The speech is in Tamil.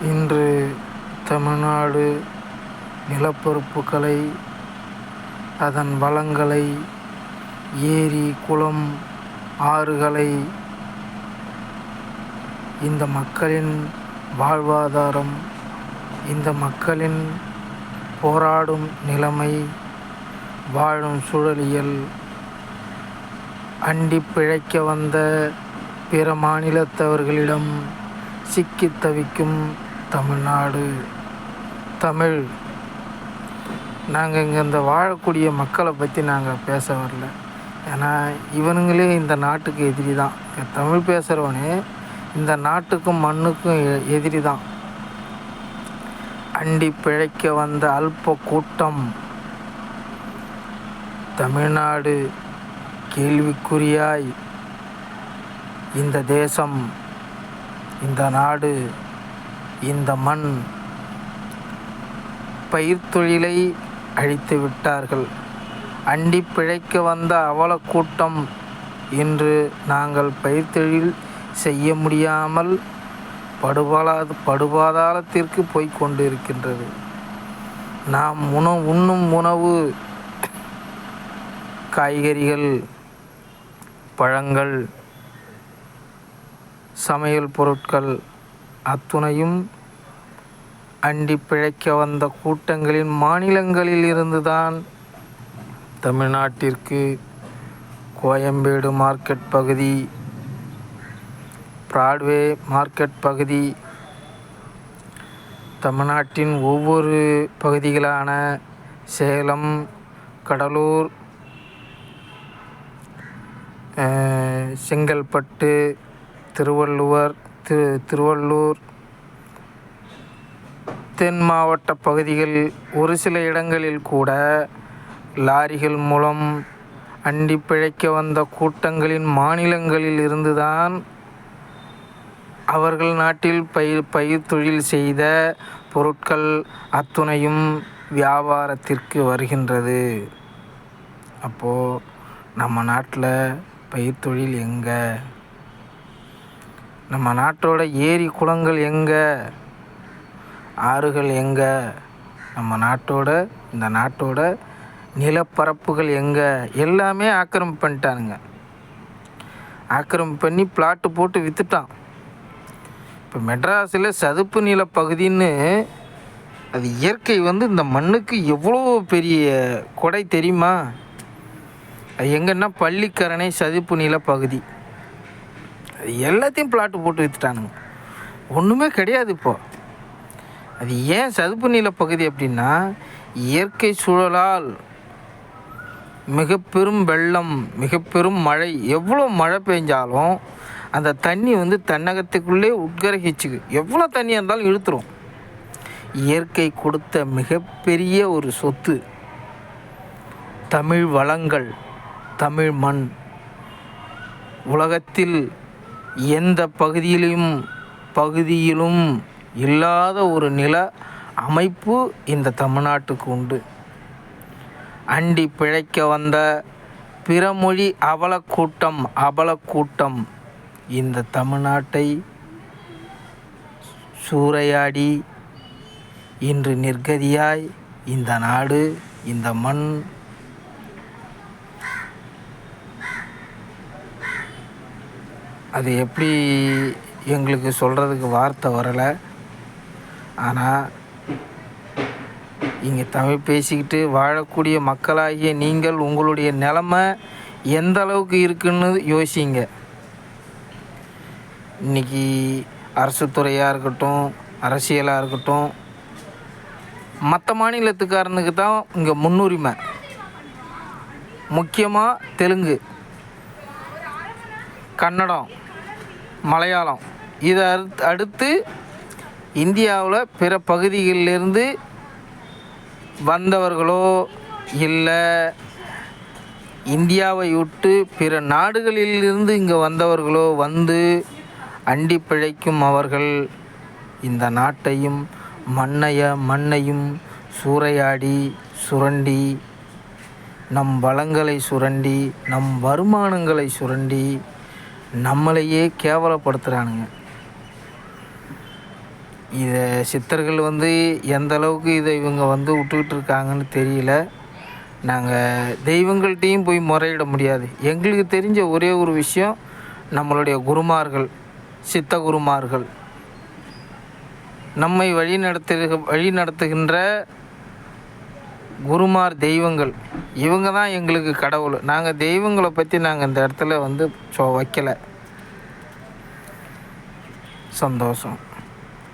இன்று தமிழ்நாடு நிலப்பரப்புகளை அதன் வளங்களை ஏரி குளம் ஆறுகளை இந்த மக்களின் வாழ்வாதாரம் இந்த மக்களின் போராடும் நிலைமை வாழும் சூழலியல் அண்டி பிழைக்க வந்த பிற மாநிலத்தவர்களிடம் சிக்கித் தவிக்கும் தமிழ்நாடு தமிழ். நாங்கள் இங்கே இந்த வாழக்கூடிய மக்களை பற்றி நாங்கள் பேச வரல. ஏன்னா இவனுங்களே இந்த நாட்டுக்கு எதிரி தான் தமிழ் பேசுகிறவனே இந்த நாட்டுக்கும் மண்ணுக்கும் எ- எதிரி தான் அண்டி பிழைக்க வந்த அல்ப கூட்டம். தமிழ்நாடு கேள்விக்குறியாய். இந்த தேசம் இந்த நாடு இந்த மண் பயிர் தொழிலை அழித்து விட்டார்கள். அண்டி பிழைக்க வந்த அவல கூட்டம் இன்று நாங்கள் பயிர் தொழில் செய்ய முடியாமல் படுபாலா படுபாதாளத்திற்கு போய் கொண்டிருக்கின்றது. நாம் உணவு உண்ணும் உணவு காய்கறிகள் பழங்கள் சமையல் பொருட்கள் அத்துணையும் அண்டி பிழைக்க வந்த கூட்டங்களின் மாநிலங்களில் இருந்துதான் தமிழ்நாட்டிற்கு கோயம்பேடு மார்க்கெட் பகுதி பிராட்வே மார்க்கெட் பகுதி தமிழ்நாட்டின் ஒவ்வொரு பகுதிகளான சேலம் கடலூர் செங்கல்பட்டு திருவள்ளுவர் திரு திருவள்ளூர். தென் மாவட்ட பகுதிகள் ஒரு சில இடங்களில் கூட லாரிகள் மூலம் அண்டி பிழைக்க வந்த கூட்டங்களின் மாநிலங்களில் இருந்துதான் அவர்கள் நாட்டில் பயிர் பயிர் தொழில் செய்த பொருட்கள் அத்துணையும் வியாபாரத்திற்கு வருகின்றது. அப்போது நம்ம நாட்டில் பயிர் தொழில் எங்கே? நம்ம நாட்டோட ஏரி குளங்கள் எங்கே? ஆறுகள் எங்கே? நம்ம நாட்டோட இந்த நாட்டோட நிலப்பரப்புகள் எங்கே? எல்லாமே ஆக்கிரமிப்பு பண்ணிட்டானுங்க. ஆக்கிரமிப்பு பண்ணி பிளாட்டு போட்டு விற்றுட்டான் இப்போ மெட்ராஸில் சதுப்பு நில பகுதின்னு அது இயற்கை வந்து இந்த மண்ணுக்கு எவ்வளோ பெரிய கொடை தெரியுமா? அது எங்கன்னா பள்ளிக்கரணை சதுப்பு நில பகுதி. எல்லாத்தையும் பிளாட்டு போட்டு விற்றுட்டானுங்க ஒன்றுமே கிடையாது இப்போ. அது ஏன் சதுப்பு நில பகுதி அப்படின்னா இயற்கை சூழலால் மிக பெரும் வெள்ளம் மிக பெரும் மழை எவ்வளோ மழை பெஞ்சாலும் அந்த தண்ணி வந்து தன்னகத்துக்குள்ளே உட்கரகிச்சுக்கு. எவ்வளோ தண்ணியாக இருந்தாலும் இழுத்துரும். இயற்கை கொடுத்த மிகப்பெரிய ஒரு சொத்து தமிழ் வளங்கள் தமிழ் மண். உலகத்தில் எந்த பகுதியிலும் பகுதியிலும் இல்லாத ஒரு நில அமைப்பு இந்த தமிழ்நாட்டுக்கு உண்டு. அண்டி பிழைக்க வந்த பிறமொழி அவலக்கூட்டம் அவலக்கூட்டம் இந்த தமிழ்நாட்டை சூறையாடி இன்று நிர்கதியாய் இந்த நாடு இந்த மண் அது எப்படி எங்களுக்கு சொல்கிறதுக்கு வார்த்தை வரலை. ஆனால் இங்கே தமிழ் பேசிக்கிட்டு வாழக்கூடிய மக்களாகிய நீங்கள் உங்களுடைய நிலமை எந்த அளவுக்கு இருக்குன்னு யோசிங்க. இன்றைக்கி அரசு துறையாக இருக்கட்டும் அரசியலாக இருக்கட்டும் மற்ற மாநிலத்துக்காரனுக்கு தான் இங்கே முன்னுரிமை. முக்கியமாக தெலுங்கு. கன்னடம். மலையாளம். இதை அடுத்து அடுத்து இந்தியாவில் பிற பகுதிகளிலிருந்து வந்தவர்களோ இல்லை இந்தியாவை விட்டு பிற நாடுகளிலிருந்து இங்கே வந்தவர்களோ வந்து அண்டி பிழைக்கும் அவர்கள் இந்த நாட்டையும் மண்ணைய மண்ணையும் சூறையாடி சுரண்டி நம் வளங்களை சுரண்டி நம் வருமானங்களை சுரண்டி நம்மளையே கேவலப்படுத்துகிறானுங்க இதை சித்தர்கள் வந்து எந்த அளவுக்கு இதை இவங்க வந்து விட்டுக்கிட்டு இருக்காங்கன்னு தெரியல. நாங்கள் தெய்வங்கள்கிட்டையும் போய் முறையிட முடியாது. எங்களுக்கு தெரிஞ்ச ஒரே ஒரு விஷயம் நம்மளுடைய குருமார்கள் சித்த குருமார்கள். நம்மை வழி நடத்து வழி நடத்துகின்ற குருமார் தெய்வங்கள். இவங்க தான் எங்களுக்கு கடவுள். நாங்கள் தெய்வங்களை பற்றி நாங்கள் இந்த இடத்துல வந்து சோ வைக்கலை. சந்தோஷம்.